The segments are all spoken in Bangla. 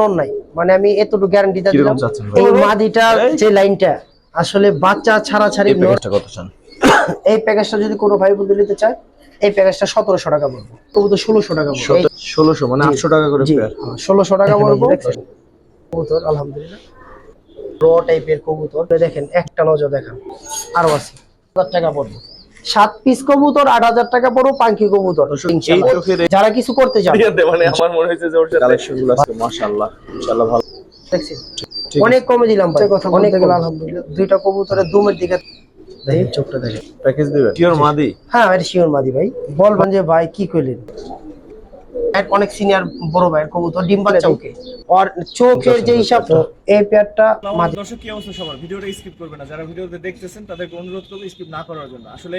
নন নাই। মানে আমি এতটুকু গ্যারান্টি দিলাম? এই মাদিটার এই। যে লাইনটা আসলে বাচ্চা ছাড়া ছাড়ি এই প্যাকেজটা কত চান? এই প্যাকেজটা যদি কোনো ভাই বন্ধু নিতে চায় এই প্যাকেজটা সতেরোশো টাকা পড়বে তবু তো ষোলোশো টাকা পড়বে ষোলোশো মানে আটশো টাকা করে পেয়ার ষোলোশো টাকা পড়ব কবুতর আলহামদুলিল্লাহ। র টাইপের কবুতর। দেখেন একটা নজর দেখান। আরও আছে। হাজার টাকা পড়ব সাত পিস কবুতর আট হাজার টাকা পড়ব পাঙ্কি কবুতর। যারা কিছু করতে চান। মানে আমার মনে হয়েছে যে ওর কালেকশনগুলো আজকে মাশাআল্লাহ। ইনশাআল্লাহ ভালো। দেখছেন? অনেক কমে দিলাম ভাই। কথা অনেক আলহামদুলিল্লাহ। দুইটা কবুতরের দুমের দিকে দেখেন চোখটা দেখেন। প্যাকেজ দিবেন? পিওর মাদি। হ্যাঁ এটা শিওর মাদি ভাই। বলবেন যে ভাই কি কইলেন? অনেক সিনিয়র বড় ভাইয়ের কবুতর ডিম বাচ্চা ওকে আর চোখের যে হিসাবটা এই পেয়ারটা দর্শক কি অবস্থা সবার? ভিডিওটা স্কিপ করবে না। যারা ভিডিওতে দেখতেছেন তাদেরকে অনুরোধ করব স্কিপ না করার জন্য। আসলে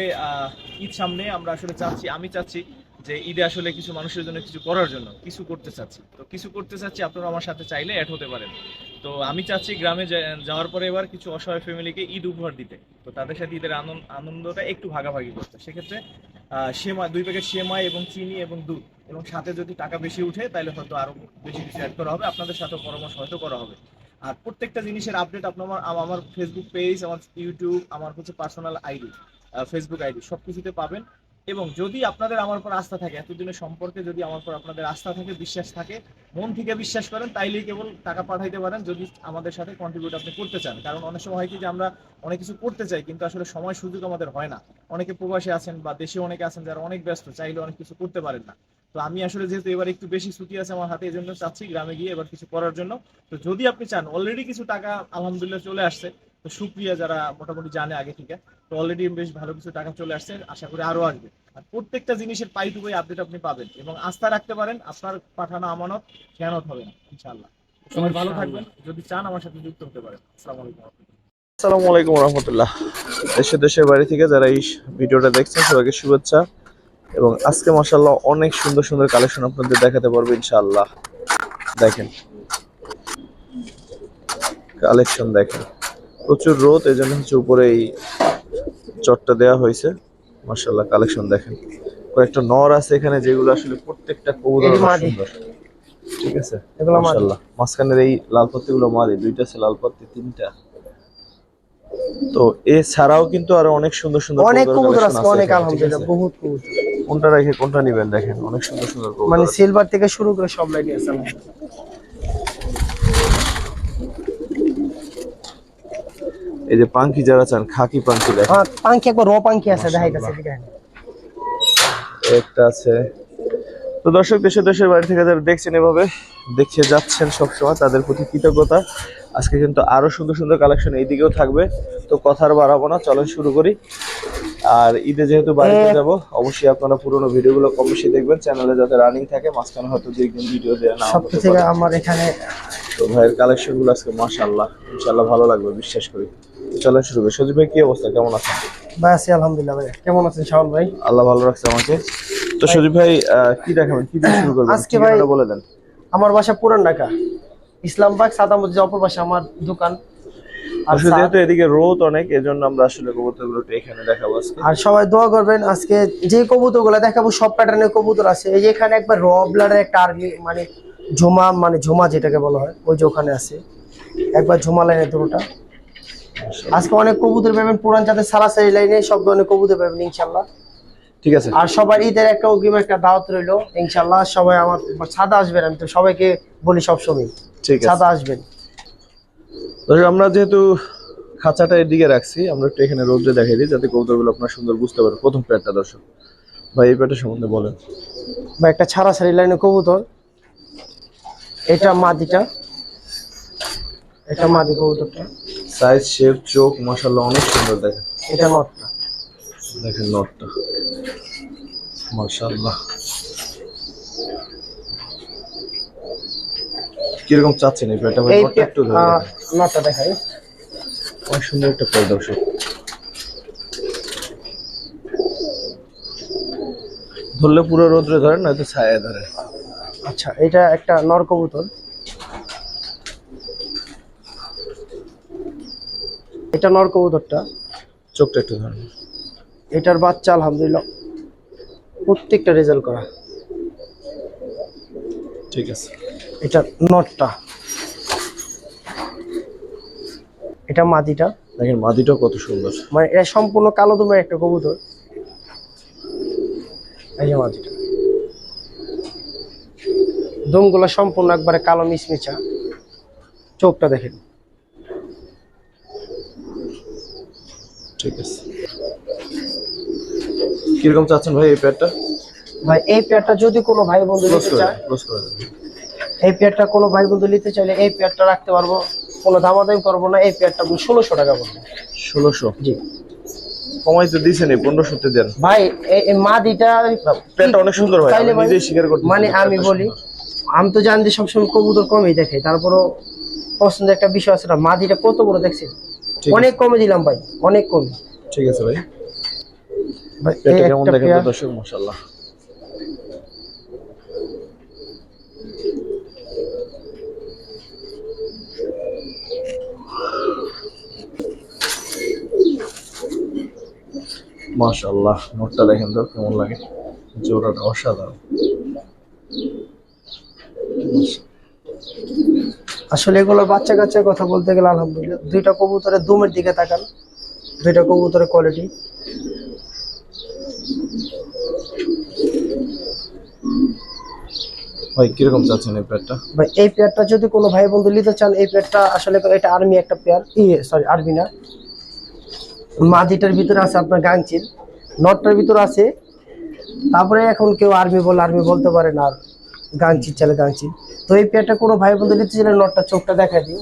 ঈদ সামনে আমরা আসলে চাচ্ছি আমি চাচ্ছি যে ঈদে আসলে কিছু মানুষের জন্য কিছু করার জন্য কিছু করতে চাচ্ছি। তো কিছু করতে চাচ্ছি আপনারা আমার সাথে চাইলে অ্যাড হতে পারেন। তো আমি চাচ্ছি গ্রামে যাওয়ার পরে এবার কিছু অসহায় ফ্যামিলিকে ঈদ উপহার দিতে। তো তাদের সাথে ঈদের আনন্দ আনন্দটা একটু ভাগাভাগি করতে। সেক্ষেত্রে আহ, সেমাই দুই প্যাকেট সেমাই এবং চিনি এবং দুধ। এবং সাথে যদি টাকা বেশি উঠে, তাহলে হয়তো আরও বেশি কিছু অ্যাড করা হবে। আপনাদের সাথে পরামর্শ হয়তো করা হবে। আর প্রত্যেকটা জিনিসের আপডেট আপনার আমার ফেসবুক পেজ আমার ইউটিউব আমার হচ্ছে পার্সোনাল আইডি ফেসবুক আইডি সব কিছুতে পাবেন। এবং যদি আপনাদের আমার উপর আস্থা থাকে, এতদিনের সম্পর্কে যদি আমার উপর আপনাদের আস্থা থাকে, বিশ্বাস থাকে, মন থেকে বিশ্বাস করেন, তাইলেই কেবল টাকা পাঠাইতে পারেন যদি আমাদের সাথে কন্ট্রিবিউট আপনি করতে চান। কারণ অনেক সময় হয় কি যে আমরা অনেক কিছু করতে চাই, কিন্তু আসলে সময় সুযোগ আমাদের হয় না। অনেকে প্রবাসে আছেন বা দেশে অনেকে আছেন যারা অনেক ব্যস্ত চাইলে অনেক কিছু করতে পারেন না। তো আমি আসলে যেহেতু এবার একটু বেশি ছুটি আছে আমার হাতে এই জন্য চাচ্ছি গ্রামে গিয়ে এবার কিছু করার জন্য। তো যদি আপনি চান অলরেডি কিছু টাকা আলহামদুলিল্লাহ চলে আসছে। তো সুপ্রিয়া যারা মোটামুটি জানে আগে থেকে তো অলরেডি বেশ ভালো কিছু টাকা চলে আসছে আশা করি আরও আসবে। আর প্রত্যেকটা জিনিসের পাই টু পাই আপডেট আপনি পাবেন এবং আস্থা রাখতে পারেন আপনার পাঠানো আমানত খেয়ানত হবে না ইনশাআল্লাহ। সবাই ভালো থাকবেন যদি চান আমার সাথে যুক্ত হতে পারেন। আসসালামু আলাইকুম আসসালামু আলাইকুম রহমতুল্লাহ। দেশে দেশের বাড়ি থেকে যারা এই ভিডিওটা দেখছেন সবাইকে শুভেচ্ছা। এবং আজকে মাসাল্লাহ অনেক সুন্দর সুন্দর কালেকশন আপনাদের দেখাতে পারব ইনশাআল্লাহ। দেখেন। কালেকশন দেখেন। প্রচুর রোদ এই জন্য হচ্ছে উপরে এই চটটা দেওয়া হয়েছে। মাসাল্লাহ কালেকশন দেখেন। কয়েকটা নর আছে এখানে যেগুলো আসলে প্রত্যেকটা কবুতর। সুন্দর। ঠিক আছে? এগুলো। মাশাআল্লাহ। মাঝখানের এই লাল পাত্তিগুলো মারি দুইটা আছে লাল পাত্তি তিনটা। তো এছাড়াও কিন্তু আরও অনেক সুন্দর সুন্দর অনেক কবুতর আছে অনেক আলহামদুলিল্লাহ বহুত কবুতর। কোনটা রেখে কোনটা নিবেন দেখেন অনেক সুন্দর সুন্দর মানে সিলভার থেকে শুরু করে সব লাইনই আছে। এই যে পাঙ্কি যারা চান খাকি পাঙ্কি দেখেন। হ্যাঁ পাঙ্কি একবার র পাঙ্কি আছে দেখাই গেছে দেখেন একটা আছে। তো দর্শক দেশে দেশের বাড়ি থেকে যারা দেখছেন এভাবে দেখে যাচ্ছেন সবসময় তাদের প্রতি কৃতজ্ঞতা। আজকে কিন্তু আরও সুন্দর সুন্দর কালেকশন এইদিকেও থাকবে। তো কথা আর বাড়াবো না চলেন শুরু করি। আর ঈদে যেহেতু বাড়িতে এ- যাব অবশ্যই আপনারা পুরোনো ভিডিওগুলো কম বেশি দেখবেন চ্যানেলে যাতে রানিং থাকে মাঝখানে হয়তো দুই একদিন ভিডিও দেওয়া না সব থেকে আমার এখানে। তো ভাইয়ের কালেকশনগুলো আজকে মাশাআল্লাহ ইনশাআল্লাহ ভালো লাগবে বিশ্বাস করি। চলেন শুরু করি। সজীব ভাই কি অবস্থা? কেমন আছেন? ভাই আছি আলহামদুলিল্লাহ ভাই। কেমন আছেন শাওন ভাই? আল্লাহ ভালো রাখছে আমাকে। তো সজীব ভাই কি দেখাবেন? কি দিয়ে শুরু করবেন? আজকে ভাই- বলে দেন? আমার বাসা পুরান ঢাকা। ইসলামবাগ সাদাম মসজিদ অপর পাশে আমার দোকান। যেহেতু এদিকে রোদ অনেক এজন্য আমরা আসলে কবুতরগুলো এখানে দেখাবো আর সবাই দোয়া করবেন আজকে যে দেখাবো সব প্যাটার্নের কবুতর আছে। এই যে এখানে একবার একটা আর্মি মানে ঝুমা মানে ঝুমা যেটাকে বলা হয় ওই যে ওখানে আছে। একবার ঝুমা লাইনের দুটোটা। আজকে অনেক কবুতর পাবেন পুরান জাতের সারাসারি লাইনে সব ধরনের কবুতর পাবেন ইনশাল্লাহ ঠিক আছে। আর সবার ঈদের একটা অগ্রিম একটা দাওয়াত রইল ইনশাল্লাহ সবাই আমার ছাদা আসবেন আমি তো সবাইকে বলি সবসময় ঠিক আছে। ছাদা আসবেন। আমরা যেহেতু খাঁচাটা এদিকে রাখছি আমরা একটু এখানে রোদ্রে দেখাই দিই যাতে কবুতরগুলো আপনার সুন্দর বুঝতে পারে প্রথম প্যাটটা দর্শক ভাই এই প্যাটটা সম্বন্ধে বলেন। বা একটা ছাড়া সারি লাইনের কবুতর। এটা মাদিটা। এটা মাদি কবুতরটা। সাইজ শেপ চোখ মাশাআল্লাহ অনেক সুন্দর দেখে এটা নটটা। দেখেন নটটা মাশাআল্লাহ। কীরকম চাচ্ছেন এই প্যাটটা ভাই একটু ধরে নটটা দেখাই। অনেক সুন্দর একটা প্যাট দর্শক ধরলে পুরো রোদ্রে ধরে নয়তো ছায়া ধরে। আচ্ছা এটা একটা নর কবুতর। এটা নর কবুতরটা। চোখটা একটু ধরেন। এটার বাচ্চা আলহামদুলিল্লাহ। প্রত্যেকটা রেজাল্ট করা। ঠিক আছে। এটা নটটা। এটা মাদিটা। দেখেন মাদিটাও কত সুন্দর। মানে এটা সম্পূর্ণ কালো দমের একটা কবুতর। এই যে মাদিটা। দমগুলো সম্পূর্ণ একবারে কালো মিচমিচা চোখটা দেখেন। ঠিক আছে। কীরকম চাচ্ছেন ভাই এই প্যাডটা ভাই এই পেয়ারটা যদি কোনো ভাই বন্ধু নিতে চায় এই পেয়ারটা কোনো ভাই বন্ধু নিতে চাইলে এই পেয়ারটা রাখতে পারব কোনো দামাদামি করব না এই পেয়ারটা আপনি ষোলোশো টাকা পড়বে ষোলোশো? জি। কমাই তো দিছেন এই পনেরোশোতে দেন। ভাই এই মাদিটা প্যাডটা অনেক সুন্দর ভাই নিজেই স্বীকার করতে মানে আমি বলি আমি তো জানি সবসময় কবুতর কমই দেখে তারপরও পছন্দের একটা বিষয় আছে না মাদিটা কত বড় দেখছেন? অনেক কমে দিলাম ভাই অনেক কমে। ঠিক আছে ভাই। প্যাডটা কেমন দেখেন তো দর্শক মাশাআল্লাহ? মাশাআল্লাহ নোটটা দেখেন তো কেমন লাগে? জোড়াটা অসাধারণ। আসলে এগুলো বাচ্চা কাচ্চার কথা বলতে গেলে আলহামদুলিল্লাহ দুইটা কবুতরের দুমের দিকে তাকান দুইটা কবুতরের কোয়ালিটি ভাই, কীরকম চাচ্ছেন এই প্যাডটা ভাই, এই পেয়ারটা যদি কোনো ভাই বন্ধু নিতে চান, এই পেয়ারটা আসলে এটা আর্মি একটা পেয়ার ইয়ে সরি আর্মি না। মাদিটার ভিতরে আছে আপনার গাংচিল নটটার ভিতরে আছে। তারপরে এখন কেউ আর্মি বলে আর্মি বলতে পারে না আর গাংচিল চলে গাংচিল তো এই পেয়ারটা কোনো ভাই বন্ধু নিতে চাইলে নটটা চোখটা দেখা দিই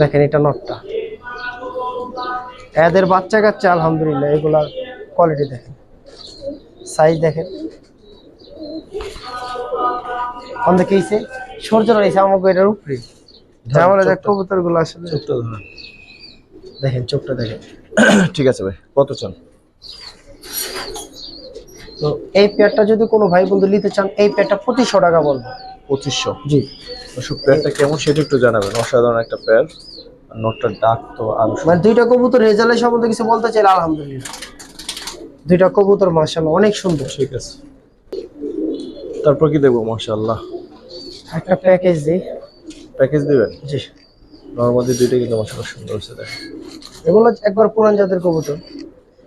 দেখেন এটা নটটা। এদের বাচ্চা কাচ্চা আলহামদুলিল্লাহ, এগুলার কোয়ালিটি দেখেন। সাইজ দেখেন। আমাদের কেছে সূর্য রয়েছে আমাকে এটার উপরে। দেখ কবুতরগুলো আসলে চোখটা। ধরেন। দেখেন চোখটা দেখেন। ঠিক আছে ভাই কত চান? তো এই পেয়ারটা যদি কোনো ভাই বন্ধু নিতে চান এই পেয়ারটা পঁচিশশো টাকা বলব। পঁচিশশো? জি। দর্শক প্যাডটা কেমন সেটা একটু জানাবেন। অসাধারণ একটা প্যাড আর নোটটার ডাক তো আরও। মানে দুইটা কবুতর রেজাল্টের সম্বন্ধে কিছু বলতে চাই আলহামদুলিল্লাহ। দুইটা কবুতর মার্শাল অনেক সুন্দর। ঠিক আছে। তারপর কি দেবো মাশাআল্লাহ? একটা প্যাকেজ দিই। প্যাকেজ দিবেন? জি। নর্মালি দুইটা কিন্তু মাশাআল্লাহ সুন্দর হচ্ছে দেখেন। এগুলো একবার পুরান জাতের কবুতর।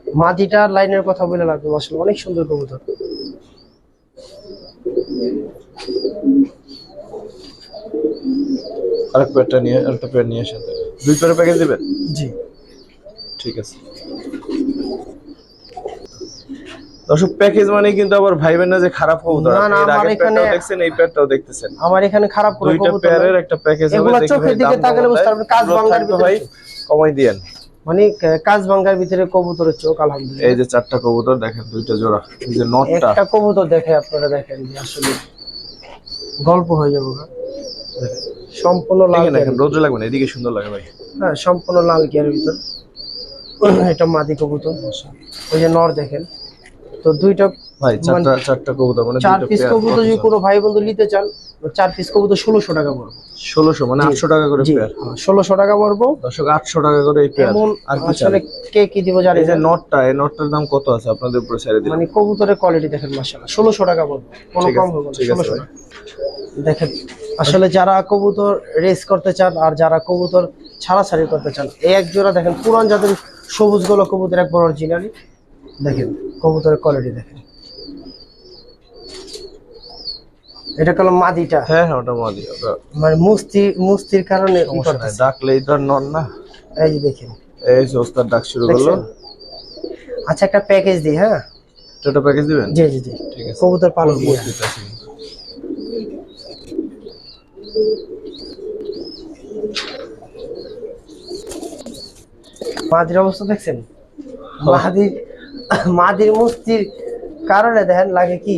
মাটিটা লাইনের কথা বলে লাগবে আসলে অনেক সুন্দর কবুতর। আরেক প্যাডটা নিয়ে আরেকটা প্যাড নিয়ে আসেন। দুই প্যাডের প্যাকেজ দিবেন? জি। ঠিক আছে। দর্শক প্যাকেজ মানে কিন্তু আবার ভাইবেন না যে খারাপ কবুতর। না, না, এর আমার আগের এখানে- দেখছেন এই প্যাডটাও দেখতেছেন। আমার এখানে খারাপ কোনো দুইটা প্যারের একটা প্যাকেজ হবে এগুলা চোখের দিকে তাকালে বুঝতে পারবেন, কাজ ভাঙার ভাই কমাই দিয়েন মানে কাজ ভিতরে কবুতরের চোখ আলহামদুলিল্লাহ। এই যে চারটা কবুতর দেখেন দুইটা জোড়া এই যে নটটা একটা কবুতর দেখে আপনারা দেখেন যে আসলে গল্প হয়ে যাবে। সম্পূর্ণ লাল দেখেন গিয়ারের- লাগবে না এদিকে সুন্দর লাগে ভাই। হ্যাঁ সম্পূর্ণ লাল ভিতর। এটা মাদি কবুতর ওই যে নর দেখেন। তো দুইটা ভাই চারটা চারটা কবুতর মানে চার পিস কবুতর যদি কোনো ভাই বন্ধু নিতে চান চার পিস কবুতর ষোলোশো টাকা পড়ব। ষোলোশো মানে আটশো টাকা করে পেয়ার ষোলোশো টাকা পড়ব। দর্শক আটশো টাকা করে এই পেয়ার আর আসলে কে কি দিব জানি যে নটটা এই নটটার দাম কত আছে? আপনাদের উপরে ছেড়ে দিন মানে কবুতরের কোয়ালিটি দেখেন মাসাল্লাহ ষোলোশো টাকা বলব কোনো কম হবে ঠিক আছে দেখেন আসলে যারা কবুতর রেস করতে চান আর যারা কবুতর ছাড়াছাড়ি করতে চান এই এক জোড়া দেখেন পুরান জাতের সবুজগুলো কবুতর একবার অরিজিনালি দেখেন কবুতরের কোয়ালিটি দেখেন। এটা হলো মাদিটা। হ্যাঁ হ্যাঁ ওটা মাদি ওটা। মানে মুস্তি মুস্তির কারণে। ডাকলেই তো নন না। এই যে দেখেন। এই যে ওস্তাদ ডাক শুরু করল। আচ্ছা একটা প্যাকেজ দিই হ্যাঁ? ছোট প্যাকেজ দিবেন? জি জি জি। ঠিক আছে। কবুতর পালন দিয়ে। মাদির অবস্থা দেখছেন? মাদির মাদির মুস্তির কারণে দেখেন লাগে কি?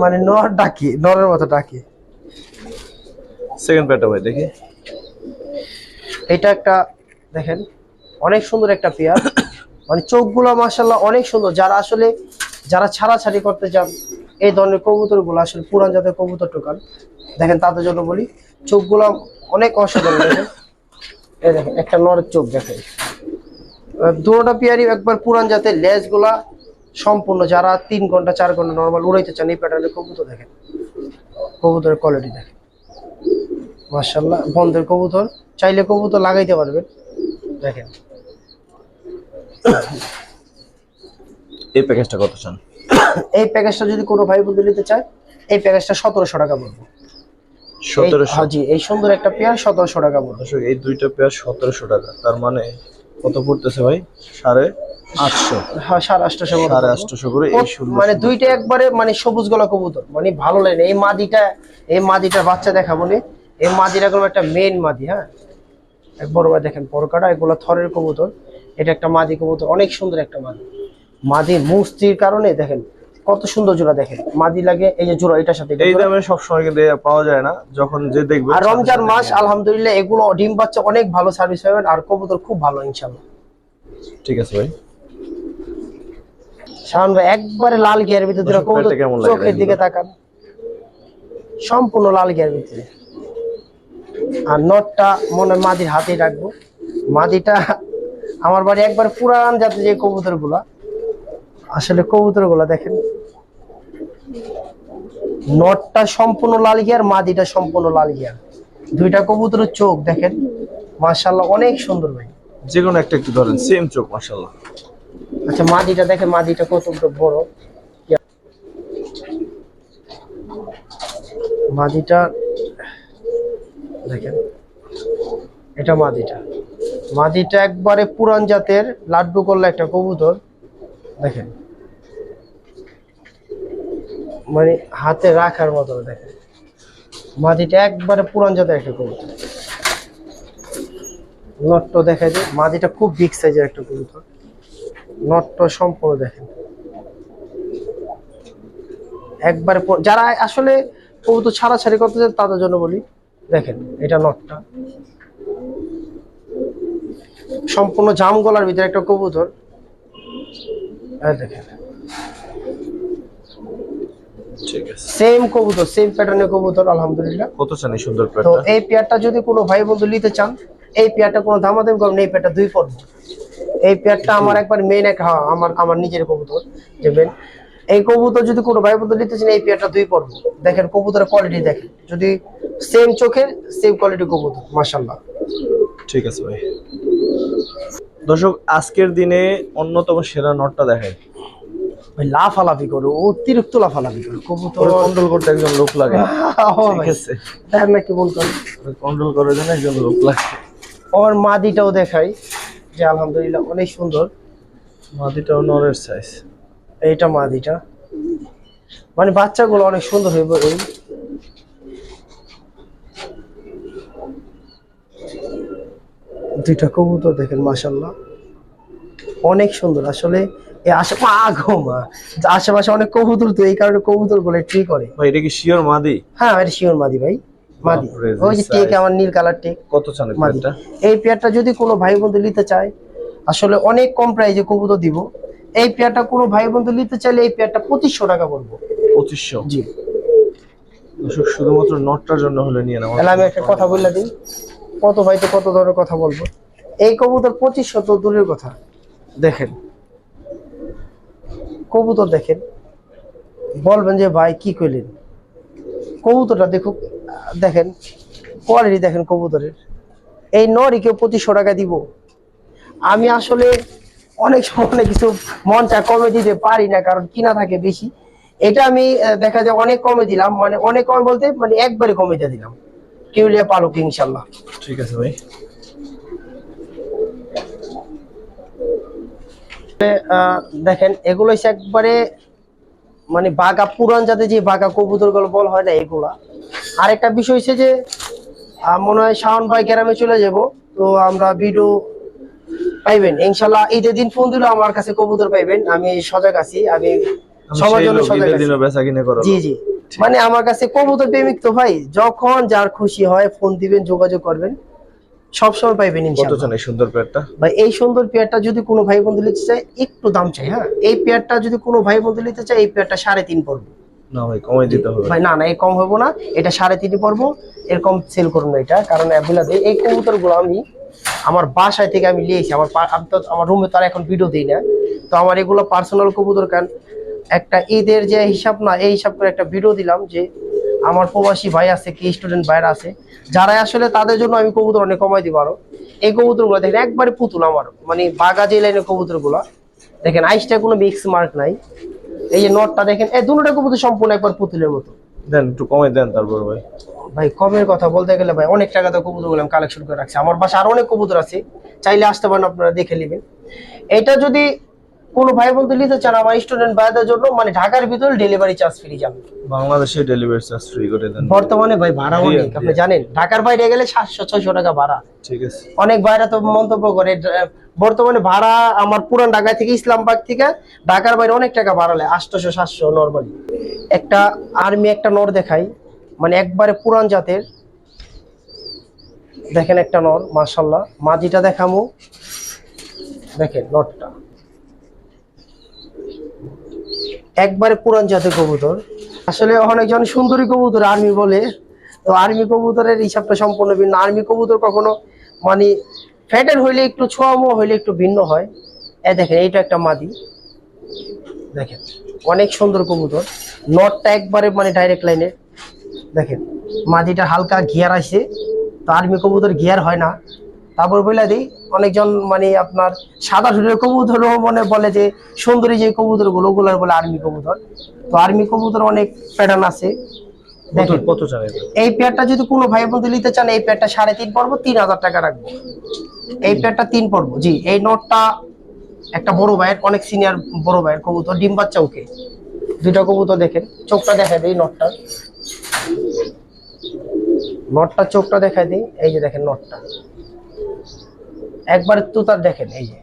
মানে নর ডাকি নরের মতো ডাকি। সেকেন্ড প্যাডটা ভাই দেখি। এটা একটা দেখেন অনেক সুন্দর একটা পেয়ার মানে চোখগুলো মাসাল্লাহ অনেক সুন্দর। যারা আসলে যারা ছাড়াছাড়ি করতে চান এই ধরনের কবুতরগুলো আসলে পুরান জাতের কবুতর টোকান দেখেন তাদের জন্য বলি চোখগুলো অনেক অসাধারণ দেখেন। এই দেখেন একটা নরের চোখ দেখেন। দুটোটা পেয়ারই একবার পুরান জাতের লেজগুলা সম্পূর্ণ যারা তিন ঘণ্টা চার ঘণ্টা নর্মাল উড়াইতে চান এই প্যাটার্নের কবুতর দেখেন। কবুতরের কোয়ালিটি দেখেন। মার্শাল্লাহ বন্ধের কবুতর চাইলে কবুতর লাগাইতে পারবেন। দেখেন। এই প্যাকেজটা কত চান? এই প্যাকেজটা যদি কোনো ভাই বন্ধু নিতে চায় এই প্যাকেজটা সতেরোশো টাকা পড়বে সতেরোশো? হ্যাঁ জি এই সুন্দর একটা পেয়ার সতেরোশো টাকা পড়বে এই দুইটা পেয়ার সতেরোশো টাকা তার মানে কত পড়তেছে ভাই? সাড়ে আটশো। হ্যাঁ সাড়ে আটশোশো সাড়ে। আটশোশো করে এই মানে দুইটা একবারে মানে সবুজ গলা কবুতর। মানে ভালো লাগে এই মাদিটা এই মাদিটার বাচ্চা দেখাবো নি। এই মাদিটা কোনো একটা মেন মাদি হ্যাঁ? এক বড় ভাই দেখেন পরকাটা এগুলো থরের কবুতর। এটা একটা মাদি কবুতর। অনেক সুন্দর একটা মাদি। মাদি মুস্তির কারণে দেখেন কত সুন্দর জোড়া দেখেন। মাদি লাগে এই যে জোড়া এটার সাথে এই। দামে সবসময় কিন্তু এ পাওয়া যায় না যখন যে দেখবে আর রমজান মাস আলহামদুলিল্লাহ এগুলো ডিম বাচ্চা অনেক ভালো সার্ভিস পাবেন আর কবুতর খুব ভালো ইনশাল্লাহ ঠিক আছে ভাই। শাহান ভাই একবারে লাল গিয়ার ভিতরে কবুতর চোখের দিকে তাকান। সম্পূর্ণ লাল গিয়ার ভিতরে। আর নটটা মনে হয় মাদির হাতেই রাখব। মাদিটা আমার বাড়ি একবার পুরান জাতের যে কবুতরগুলা আসলে কবুতরগুলা দেখেন। নটটা সম্পূর্ণ লাল গিয়ার মাদিটা সম্পূর্ণ লাল গিয়ার দুইটা কবুতরের চোখ দেখেন। মাশাল্লাহ অনেক সুন্দর ভাই। যে কোনো একটা একটু ধরেন সেম চোখ মাশাল্লাহ আচ্ছা মাদিটা দেখেন মাদিটা কতটা বড়। মাদিটা দেখেন এটা মাদিটা। মাদিটা একবারে পুরান জাতের লাড্ডু করলে একটা কবুতর। দেখেন। মানে হাতে রাখার মতো দেখেন। মাটিটা একবারে পুরান জাতের একটা কবুতর। নট্ট দেখা যায় মাটিটা খুব বিগ সাইজের একটা কবুতর। নটটা সম্পূর্ণ দেখেন। একবারে যারা আসলে কবুতর ছাড়াছাড়ি করতে চান, তাদের জন্য বলি, দেখেন, এটা নটটা। সম্পূর্ণ জাম গলার ভিতরে একটা কবুতর। দেখেন। সেম কবুতর সেম কবুতর আলহামদুলিল্লাহ। কত চান এই সুন্দর তো এই পেয়ারটা যদি কোনো ভাই বন্ধু নিতে চান এই পেয়ারটা কোনো দামাদাম কম নেই পেয়ারটা দুই পর্ব। এই পেয়ারটা আমার একবার মেন এক হ্যাঁ আমার আমার নিজের কবুতর যে মেন এই কবুতর যদি কোনো ভাই বন্ধু নিতে চান এই পেয়ারটা দুই পর্ব। দেখেন কবুতরের কোয়ালিটি দেখেন। যদি সেম চোখের সেম কোয়ালিটি কবুতর মাশাল্লাহ ঠিক আছে ভাই। দর্শক আজকের দিনে অন্যতম সেরা নটটা দেখায় ভাই লাফালাফি করো অতিরিক্ত লাফালাফি করো কবুতর। কন্ট্রোল করতে একজন লোক লাগে। হ্যাঁ ঠিক আছে। দেখেন না কি বলতো। কন্ট্রোল করার জন্য একজন লোক লাগে। ওর মাদিটাও দেখাই যে আলহামদুলিল্লাহ অনেক সুন্দর। মাদিটাও নরের সাইজ এইটা মাদিটা। মানে বাচ্চাগুলো অনেক সুন্দর হইব দুইটা কবুতর দেখেন মাশাল্লাহ অনেক সুন্দর। আসলে এই আশেপাশে অনেক কবুতর তো এই কারণে কবুতরগুলো ট্রি করে। ভাই এটা কি শিওর মাদি? হ্যাঁ এটা শিওর মাদি ভাই মাদি। ওই যে টেক আমার নীল কালার টেক। কত চান এই মাদি। পেয়ারটা? এই পেয়ারটা যদি কোনো ভাই বন্ধু নিতে চায় আসলে অনেক কম প্রাইজে কবুতর দিব। এই পেয়ারটা কোনো ভাই বন্ধু নিতে চাইলে এই পেয়ারটা পঁচিশশো টাকা পড়ব। পঁচিশশো? জি। শুধুমাত্র নটটার জন্য হলে নিয়ে নেওয়া তাহলে আমি একটা কথা বললে দিই। কত ভাই তো কত ধরনের কথা বলব? এই কবুতর পঁচিশশো তো দূরের কথা। দেখেন। কবুতর দেখেন। বলবেন যে, ভাই, কি কইলেন? কবুতরটা দেখুক, দেখেন কোয়ালিটি দেখেন কবুতরের। এই নরই কেউ পঁচিশশো টাকা দিব। আমি আসলে অনেক সময় অনেক কিছু মন কমে দিতে পারি না, কারণ কিনা থাকে বেশি। এটা আমি দেখা যায় অনেক কমে দিলাম। মানে অনেক কমে বলতে মানে একবারে কমে দিলাম। কেউলিয়া পালক ইনশাল্লাহ ঠিক আছে ভাই। দেখেন এগুলো হচ্ছে একবারে মানে বাঘা পুরান জাতে যে বাঘা কবুতরগুলো বল হয় না এগুলা। আরেকটা বিষয় হচ্ছে যে মনে হয় শাওন ভাই গ্রামে চলে যাব তো আমরা ভিডিও পাইবেন। ইনশাল্লাহ ঈদের দিন ফোন দিলে আমার কাছে কবুতর পাইবেন। আমি সজাগ আছি আমি সবার জন্য সজাগ আছি। জি জি। মানে আমার কাছে কবুতর প্রেমিক তো ভাই যখন যার খুশি হয় ফোন দিবেন যোগাযোগ করবেন সবসময় পাইবেন এই সুন্দর পেয়ারটা? ভাই এই সুন্দর পেয়ারটা যদি কোনো ভাই বন্ধু নিতে চায় একটু দাম চাই হ্যাঁ? এই পেয়ারটা যদি কোনো ভাই বন্ধু নিতে চায় এই পেয়ারটা সাড়ে তিন পড়ব। না ভাই কমাই দিতে হবে। ভাই না না এই কম হব না এটা সাড়ে তিন পড়ব এরকম সেল করুন এটা কারণ অ্যাভেলা দেয় এই কবুতরগুলো আমি আমার বাসায় থেকে আমি নিয়েছি আমার আমি তো আমার রুমে তো আর এখন ভিডিও দিই না। তো আমার এগুলো পার্সোনাল কবুতর কান একটা ঈদের যে হিসাব না এই হিসাব করে একটা ভিডিও দিলাম যে আমার প্রবাসী ভাই আছে কি স্টুডেন্ট ভাইরা আছে যারা আসলে তাদের জন্য আমি কবুতর অনেক কমাই দিই পারো এই কবুতরগুলো দেখেন একবারে পুতুল আমার মানে বাগা যে লাইনের কবুতরগুলো। দেখেন আইসটা কোনো মিক্স মার্ক নাই। এই যে নটটা দেখেন এই দুটোটা কবুতর সম্পূর্ণ একবার পুতুলের মতো। দেন একটু কমে দেন তারপর ভাই। ভাই কমের কথা বলতে গেলে ভাই অনেক টাকা তো কবুতরগুলো আমি কালেকশন করে রাখছি। আমার বাসায় আরও অনেক কবুতর আছে চাইলে আসতে পারেন আপনারা দেখে নেবেন। এটা যদি কোনো ভাই বন্ধু নিতে চান আমার স্টুডেন্ট ভাইদের জন্য মানে ঢাকার ভিতরে ডেলিভারি চার্জ ফ্রি যাবে। বাংলাদেশে ডেলিভারি চার্জ ফ্রি করে দেন। বর্তমানে ভাই ভাড়া অনেক আপনি জানেন ঢাকার বাইরে গেলে সাতশো ছয়শো টাকা ভাড়া। ঠিক আছে। অনেক ভাইরা তো মন্তব্য করে বর্তমানে ভাড়া আমার পুরান ঢাকা থেকে ইসলামবাগ থেকে ঢাকার বাইরে অনেক টাকা ভাড়া লাগে আটশোশো সাতশো নর্মালি একটা আর্মি একটা নর দেখাই মানে একবারে পুরান জাতের। দেখেন একটা নর মার্শাল্লাহ মাঝিটা দেখামু। দেখেন নটটা একবারে পুরান জাতের কবুতর। আসলে অনেকজন সুন্দরী কবুতর আর্মি বলে। তো আর্মি কবুতরের হিসাবটা সম্পূর্ণ ভিন্ন। আর্মি কবুতর কখনো মানে ফ্যাটের হইলে একটু ছোয়ামো, হইলে একটু ভিন্ন হয়। এ দেখেন, এইটা একটা মাদি। দেখেন, অনেক সুন্দর কবুতর। নটটা একবারে মানে ডাইরেক্ট লাইনে দেখেন মাদিটা হালকা গিয়ার আসে। তো আর্মি কবুতর গিয়ার হয় না। তারপর বলে দিই অনেকজন মানে আপনার সাদা সুরের কবুতরও মনে বলে যে সুন্দরী যে কবুতরগুলো ওগুলোর বলে আর্মি কবুতর। তো আর্মি কবুতর অনেক প্যাটার্ন আছে। এই পেয়ারটা যদি কোনো ভাই বন্ধু নিতে চান এই পেয়ারটা সাড়ে তিন পড়ব তিন হাজার টাকা রাখব। এই পেয়ারটা তিন পড়ব জি এই নোটটা একটা বড় ভাইয়ের অনেক সিনিয়র বড় ভাইয়ের কবুতর ডিম বাচ্চা ওকে। দুইটা কবুতর দেখেন চোখটা দেখা দেই নটটা। নটটা চোখটা দেখা দিই এই যে দেখেন নটটা। একবার তুতার দেখেন এই যে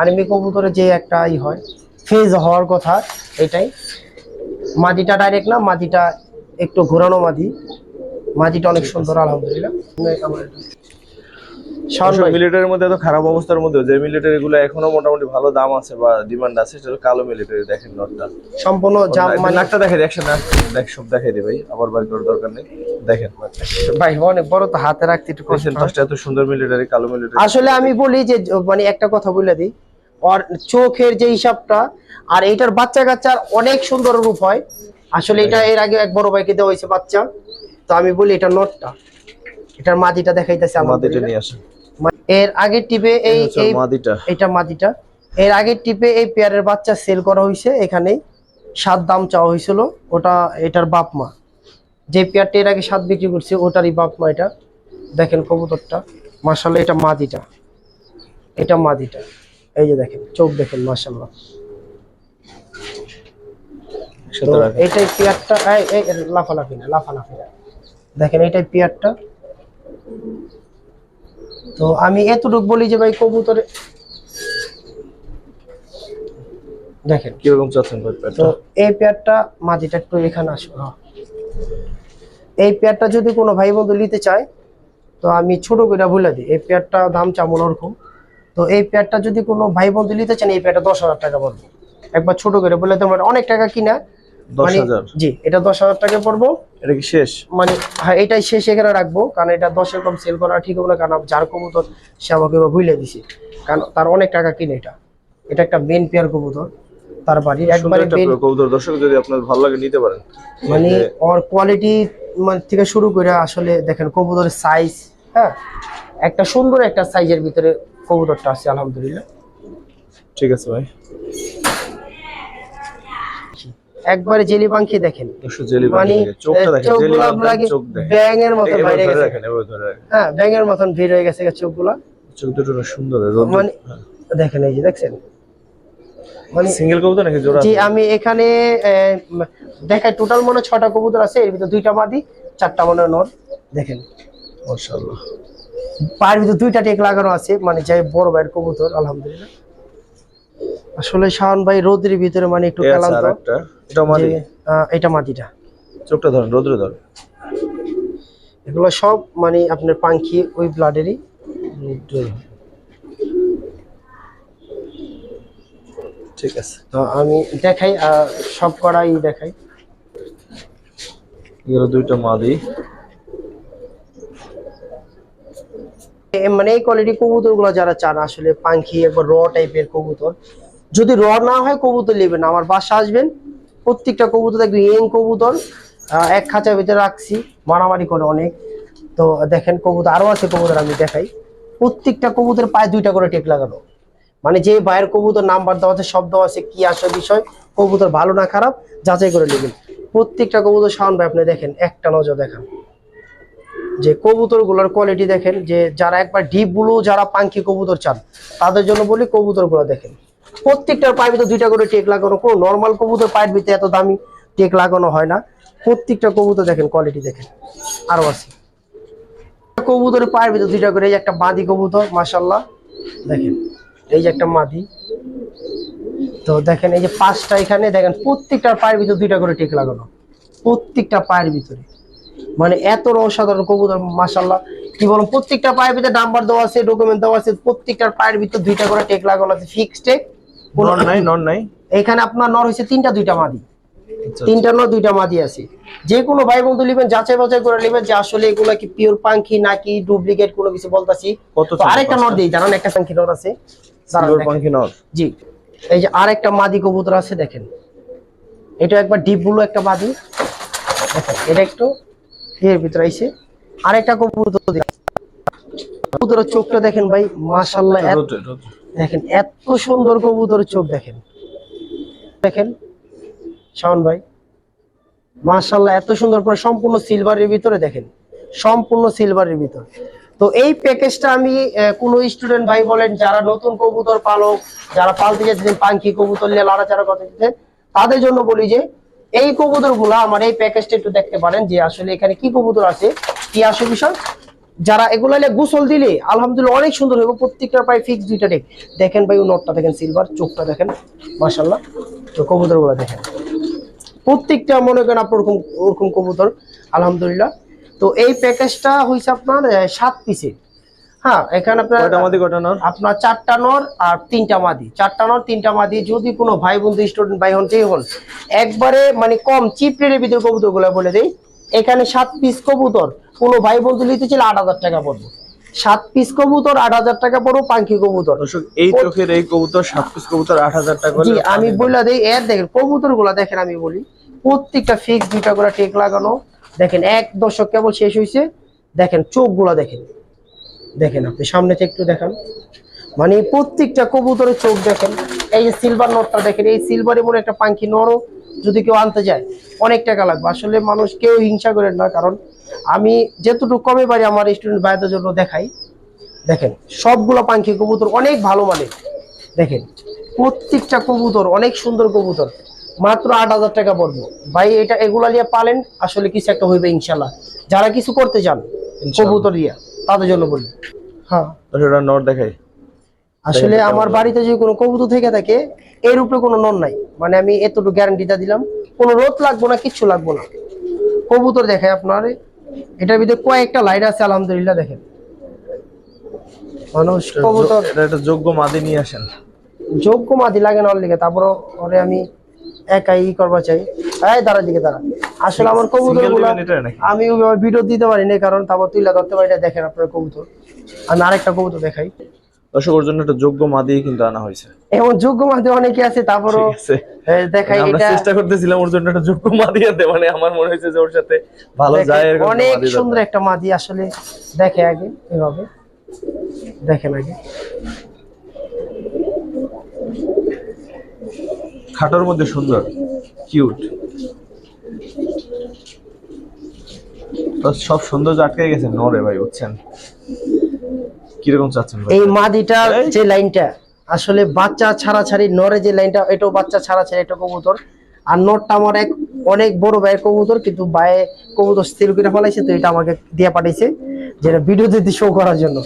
আর্মি কবুতরে যে একটা ই হয় ফেজ হওয়ার কথা এটাই। মাদিটা ডাইরেক্ট না মাদিটা একটু ঘোরানো মাদি মাদিটা অনেক সুন্দর আলহামদুলিল্লাহ। মিলিটারির মধ্যে এত খারাপ অবস্থার মধ্যে যে মিলিটারি গুলো এখনও মোটামুটি ভালো দাম আছে বা ডিমান্ড আছে সেটা কালো মিলিটারি দেখেন নটটা সম্পূর্ণ জাম মানে নাকটা দেখে একশো নাক দেখ সব দেখাই দিই ভাই আবার বার করার দরকার নেই। দেখেন। ভাই অনেক বড় তো হাতে রাখতে একটু কষ্ট পাঁচটা এত সুন্দর মিলিটারি কালো মিলিটারি আসলে আমি বলি যে মানে একটা কথা বলে দিই আর চোখের যে হিসাবটা আর এইটার বাচ্চা কাচ্চার অনেক সুন্দর রূপ হয়। আসলে এটা এর আগে এক বড় ভাইকে দেওয়া হয়েছে বাচ্চা। তো আমি বলি এটা নটটা। এটার মাদিটা দেখাইতেছে মাদিটা নিয়ে আসেন। এর আগের টিপে এই এই মাদিটা এটা মাদিটা এর আগের টিপে এই পেয়ারের বাচ্চা সেল করা হয়েছে। এখানেই সাত দাম চাওয়া হয়েছিল। ওটা এটার বাপ মা। যে পেয়ারটা এর আগে সাত বিক্রি করছে ওটারই বাপ মা এটা। দেখেন কবুতরটা। মার্শাল্লাহ এটা মাদিটা। এটা মাদিটা। এই যে দেখেন চোখ দেখেন মার্শাল্লাহ এটাই পেয়ারটা লাফালাফি না লাফালাফি না। দেখেন এটাই পেয়ারটা। তো আমি এতটুকু বলি যে ভাই কবুতরে দেখেন। কীরকম চাচ্ছেন ভাই তো এই পেয়ারটা মাটিটা একটু এখানে আসো হ্যাঁ। এই পেয়ারটা যদি কোনো ভাই বন্ধু নিতে চায় তো আমি ছোট করে বলে দিই। এই পেয়ারটা দাম চামন ওরকম। তো এই পেয়ারটা যদি কোনো ভাই বন্ধু নিতে চান এই পেয়ারটা দশ হাজার টাকা পড়ব। একবার ছোট করে বলে তোমার অনেক টাকা কিনা। মানে জি এটা দশ হাজার টাকা পড়ব। এটা কি শেষ? মানে হ্যাঁ এটাই শেষ এখানে রাখব কারণ এটা দশের কম সেল করা ঠিক হবে না কারণ যার কবুতর সে আমাকে ভুলে দিছি। কারণ তার অনেক টাকা কিনে এটা। এটা একটা মেন পেয়ার কবুতর। তার বাড়ির একবারে কবুতর। দর্শক যদি আপনার ভালো লাগে নিতে পারেন। মানে ওর কোয়ালিটি মানে থেকে শুরু করে আসলে দেখেন কবুতরের সাইজ হ্যাঁ? একটা সুন্দর একটা সাইজের ভিতরে কবুতরটা আছে আলহামদুলিল্লাহ। ঠিক আছে ভাই। একবারে জেলি পাখি দেখেন। মানে পাখি চোখটা দেখেন চোখগুলো আপনাকে ব্যাঙের মতো বাইরে গেছে। হ্যাঁ ব্যাঙের মতন ভিড় হয়ে গেছে চোখগুলা। চোখ দুটো সুন্দর মানে দেখেন এই যে দেখছেন? মানে সিঙ্গেল কবুতর নাকি জোড়া? জি আমি এখানে দেখাই টোটাল মনে ছটা কবুতর আছে এর ভিতরে দুইটা মাদি চারটা মনে নর। দেখেন। মাশাআল্লাহ। পায়ের ভিতরে দুইটা টেক লাগানো আছে মানে যাই বড় ভাইয়ের কবুতর আলহামদুলিল্লাহ। আসলে শাওন ভাই রোদের ভিতরে মানে একটু ক্লান্ত। এটা মাদি? এটা মাটিটা চোখটা ধরেন রোদ্রে ধরেন। এগুলো সব মানে আপনার পাঙ্খি ওই ব্লাডেরই ঠিক আছে। তো আমি দেখাই সব করাই দেখাই। এগুলো দুইটা মাদি। মানে এই কোয়ালিটি কবুতরগুলো যারা চান আসলে পাঙ্খি একবার র টাইপের কবুতর। যদি র না হয় কবুতর নেবেন আমার বাসা আসবেন প্রত্যেকটা কবুতর দেখবেন ইয়ং কবুতর এক খাঁচার ভিতরে রাখছি মারামারি করে অনেক। তো দেখেন কবুতর আরও আছে কবুতর আমি দেখাই। প্রত্যেকটা কবুতর পায়ে দুইটা করে টেক লাগানো। মানে যে বাইরের কবুতর নাম্বার দেওয়া আছে শব্দ আছে, কি আসে বিষয়, কবুতর ভালো না খারাপ, যাচাই করে নেবেন। প্রত্যেকটা কবুতর শাওন ভাই, আপনি দেখেন, একটা নজর দেখান। যে কবুতরগুলোর কোয়ালিটি দেখেন, যে যারা একবার ডিপ ব্লু যারা পাঙ্কি কবুতর চান, তাদের জন্য বলি কবুতরগুলো দেখেন। প্রত্যেকটার পায়ের ভিতরে দুইটা করে টেক লাগানো, কোনো নর্মাল কবুতর পায়ের ভিতরে এত দামি টেক লাগানো হয় না। প্রত্যেকটা কবুতর দেখেন কোয়ালিটি দেখেন। আরও আছে। কবুতরের পায়ের ভিতরে দুইটা করে একটা মাদি কবুতর মাসাল্লাহ দেখেন। এই যে একটা মাদি। তো দেখেন এই যে পাঁচটা এখানে দেখেন প্রত্যেকটার পায়ের ভিতরে দুইটা করে টেক লাগানো। প্রত্যেকটা পায়ের ভিতরে। মানে এত অসাধারণ কবুতর মাসাল্লাহ কি বলুন প্রত্যেকটা পায়ের ভিতরে নাম্বার দেওয়া আছে ডকুমেন্ট দেওয়া আছে প্রত্যেকটার পায়ের ভিতরে দুইটা করে টেক লাগানো আছে ফিক্সড টেক নন নাই নন নাই। এখানে আপনার নর হয়েছে তিনটা দুইটা মাদি। আচ্ছা, তিনটা নর দুইটা মাদি আছে। যে কোনো ভাই বন্ধু নেবেন যাচাই বাছাই করে নেবেন যে আসলে এগুলা কি পিওর পাঙ্কি নাকি ডুপ্লিকেট কোনো কিছু বলতাছি। আরেকটা নর? দিই জানান একটা পাঙ্কি নর আছে। জি এই যে আরেকটা মাদি কবুতর আছে দেখেন। এটা একবার ডিপ ব্লু একটা মাদি। দেখেন এটা একটু এর ভিতরে আইছে। আরেকটা কবুতর কবুতরের চোখটা দেখেন ভাই রোদ্রে। দেখেন এত সুন্দর কবুতরের চোখ দেখেন। দেখেন শাওন ভাই মাশাআল্লাহ এত সুন্দর করে সম্পূর্ণ সিলভারের ভিতরে দেখেন। সম্পূর্ণ সিলভারের ভিতর। তো এই প্যাকেজটা আমি কোনো স্টুডেন্ট ভাই বলেন, যারা নতুন কবুতর পালক, যারা পালতে যাচ্ছেন পাঙ্কি কবুতর নিয়ে লাড়াচাড়া করতে চাচ্ছেন তাদের জন্য বলি যে, এই কবুতরগুলা আমার এই প্যাকেজটা একটু দেখতে পারেন যে আসলে এখানে কি কবুতর আছে, কি আসে বিষয়। যারা এগুলা নিয়ে গোসল দিলে, আলহামদুলিল্লাহ অনেক সুন্দর হবে, প্রত্যেকটা প্রায় ফিক্স দুইটা ডেক দেখেন ভাই ও নটটা দেখেন সিলভার চোখটা দেখেন মাশাল্লাহ তো কবুতরগুলা দেখেন। প্রত্যেকটা মনে করেন আপনার ওরকম ওরকম কবুতর, আলহামদুলিল্লাহ। তো এই প্যাকেজটা হয়েছে আপনার সাত পিসের হ্যাঁ এখানে আপনার আপনার চারটা নর আর তিনটা মাদি। চারটা নর তিনটা মাদি যদি কোনো ভাই বন্ধু স্টুডেন্ট ভাই হন যেই হন একবারে মানে কম চিপ রেটের ভিতরে কবুতরগুলো বলে দেই এখানে সাত পিস কবুতর কোনো ভাই বন্ধু নিতে চাইলে আট হাজার টাকা পড়বে। সাত পিস কবুতর আট হাজার টাকা পড়ব পাঙ্কি কবুতর। এই চোখের এই কবুতর সাত পিস কবুতর আট হাজার টাকা আমি বললা দেই এর দেখেন কবুতরগুলা দেখেন আমি বলি প্রত্যেকটা ফিক্স দুইটা করে টেক লাগানো দেখেন, এক দশক কেবল শেষ হয়েছে দেখেন চোখগুলা দেখেন। দেখেন আপনি, সামনে থেকে একটু দেখান। মানে প্রত্যেকটা কবুতরের চোখ দেখেন। এই যে সিলভার নটটা দেখেন, এই সিলভারের মনে একটা পাঙ্কি নরও যদি কেউ আনতে যায়, অনেক টাকা লাগবে। আসলে মানুষ কেউ হিংসা করেন না, কারণ আমি যেতটুকু কমে পারি আমার স্টুডেন্ট ভাইদের জন্য দেখাই। দেখেন, সবগুলো পাঙ্কি কবুতর অনেক ভালো মানে দেখেন, প্রত্যেকটা কবুতর অনেক সুন্দর কবুতর। মাত্র আট হাজার টাকা পড়ব। ভাই এটা এগুলা নিয়ে পালেন আসলে কিছু একটা হইবে ইনশাল্লাহ। যারা কিছু করতে চান কবুতর দিয়ে তাদের জন্য বলি। হ্যাঁ। দেখাই আসলে আমার বাড়িতে যদি কোনো কবুতর থেকে থাকে এর উপরে কোনো নন নাই। মানে আমি এতটুকু গ্যারান্টিটা দিলাম। কোনো রোদ লাগবো না কিচ্ছু লাগবো না। কবুতর দেখে আপনার। এটার ভিতরে কয়েকটা লাইট আছে আলহামদুলিল্লাহ দেখেন। মানুষ কবুতর এটা যোগ্য মাদি নিয়ে আসেন। যোগ্য মাদি লাগে না ওর লিগে তারপর আমি একাই ই করবা চাই। এই দাঁড়া দিকে দাঁড়া। আসলে আমার কবুতরগুলা এটা? আমি ভিডিও দিতে পারি না কারণ তারপর তুইলা ধরতে পারি না দেখেন আপনার কবুতর। আমি আরেকটা কবুতর দেখাই। দর্শক ওর জন্য একটা যোগ্য মাদি কিন্তু আনা হয়েছে। এমন যোগ্য মাদি অনেকে আছে তারপরও দেখাই আমরা চেষ্টা করতেছিলাম ওর জন্য একটা যোগ্য মাদি আনতে মানে আমার মনে হয়েছে যে ওর সাথে ভালো যায় এরকম অনেক সুন্দর একটা মাদি আসলে দেখে আগে এভাবে। দেখেন আগে। খাটোর মধ্যে সুন্দর কিউট সব সৌন্দর্য আটকে গেছে নরে ভাই বুঝছেন? কীরকম চাচ্ছেন এই মাদিটার যে লাইনটা আসলে বাচ্চা ছাড়া ছাড়ি নরে যে লাইনটা এটাও বাচ্চা ছাড়া ছাড়ি এটা কবুতর। আর নটটা আমার এক অনেক বড় ভাইয়ের কবুতর কিন্তু ভাইয়ে কবুতর স্থির করে ফেলাইছে তো এটা আমাকে দিয়ে পাঠিয়েছে যেটা ভিডিও দিতে শো করার জন্য।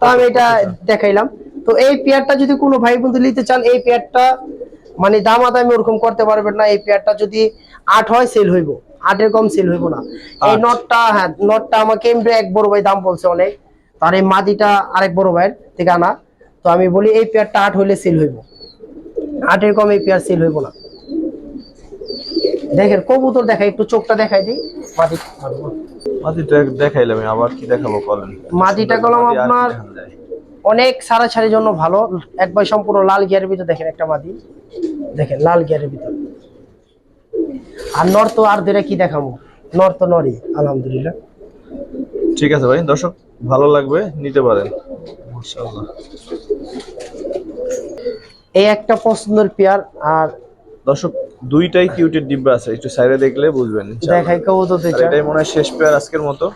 তো আমি এটা দেখাইলাম। তো এই পেয়ারটা যদি কোনো ভাই বন্ধু নিতে চান এই পেয়ারটা মানে দামাদামি ওরকম করতে পারবেন না এই পেয়ারটা যদি আট হয় সেল হইব। আটের কম সেল হইব না। এই নটটা হ্যাঁ নটটা আমাকে এক বড় ভাই দাম বলছে অনেক। তার এই মাদিটা আরেক বড় ভাইয়ের থেকে আনা। তো আমি বলি এই পেয়ারটা আট হইলে সেল হইব। আটের কম এই পেয়ার সেল হইব না। দেখেন কবুতর দেখাই একটু চোখটা দেখাই দিই। মাদি মাদিটা দেখাইলাম আবার কি দেখাবো বলেন। মাদিটা কলম আপনার অনেক সারাছাড়ির জন্য ভালো। একবার সম্পূর্ণ লাল গিয়ারের ভিতর দেখেন একটা মাদি। দেখেন লাল গিয়ারের ভিতর। আর নর তো আর দুটা কি দেখাবো? নর তো নরই আলহামদুলিল্লাহ। ঠিক আছে ভাই দর্শক ভালো লাগবে নিতে পারেন। মাশাআল্লাহ। এই একটা পছন্দের পেয়ার আর দর্শক দুইটাই কিউটের ডিব্বা আছে একটু সাইডে দেখলে বুঝবেন। দেখাই কবুতর এটাই মনে হয় শেষ পেয়ার আজকের মতো।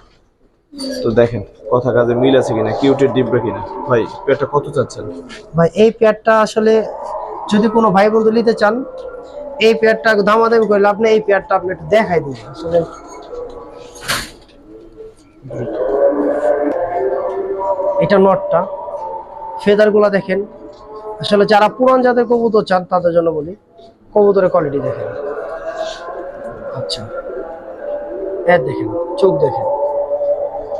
তো দেখেন, কথা কাজে মিল আছে কিনা, কিউটের ডিব্বা কিনা। ভাই পেয়ারটা কত চাচ্ছেন? ভাই, এই পেয়ারটা আসলে যদি কোনো ভাই বন্ধু নিতে চান, এই পেয়ারটা দামাদামি করলে আপনি এই পেয়ারটা আপনি একটু দেখাই দিন। আসলে এটা নটটা। ফেদারগুলা দেখেন। আসলে যারা পুরান জাতের কবুতর চান, তাদের জন্য বলি, কবুতরের কোয়ালিটি দেখেন। আচ্ছা। এর দেখেন, চোখ দেখেন।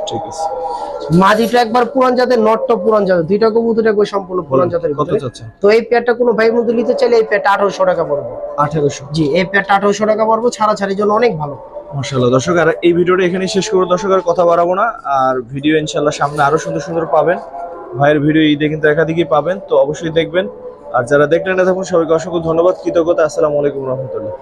ঠিক আছে। একবার পুরান জাতের নটটা পুরান জাতের। দুইটা কবুতর একবার সম্পূর্ণ পুরান জাতের কত। তো এই পেয়ারটা কোনো ভাই বন্ধু নিতে চাইলে এই পেয়ারটা আঠারোশো টাকা পড়বে। আঠেরোশো। জি এই পেয়ারটা আঠারোশো টাকা পড়বে ছাড়া ছাড়ির জন্য অনেক ভালো। মাশাআল্লাহ দর্শক আর এই ভিডিওটা এখানেই শেষ করব। দর্শক আর কথা বাড়াবো না। আর ভিডিও ইনশাল্লাহ সামনে আরও সুন্দর সুন্দর পাবেন। ভাইয়ের ভিডিও ঈদে কিন্তু একাধিকই পাবেন তো অবশ্যই দেখবেন। আর যারা দেখলেন না তখন সবাইকে অসংখ্য ধন্যবাদ কৃতজ্ঞতা আসসালামু আলাইকুম রহমতুল্লাহ।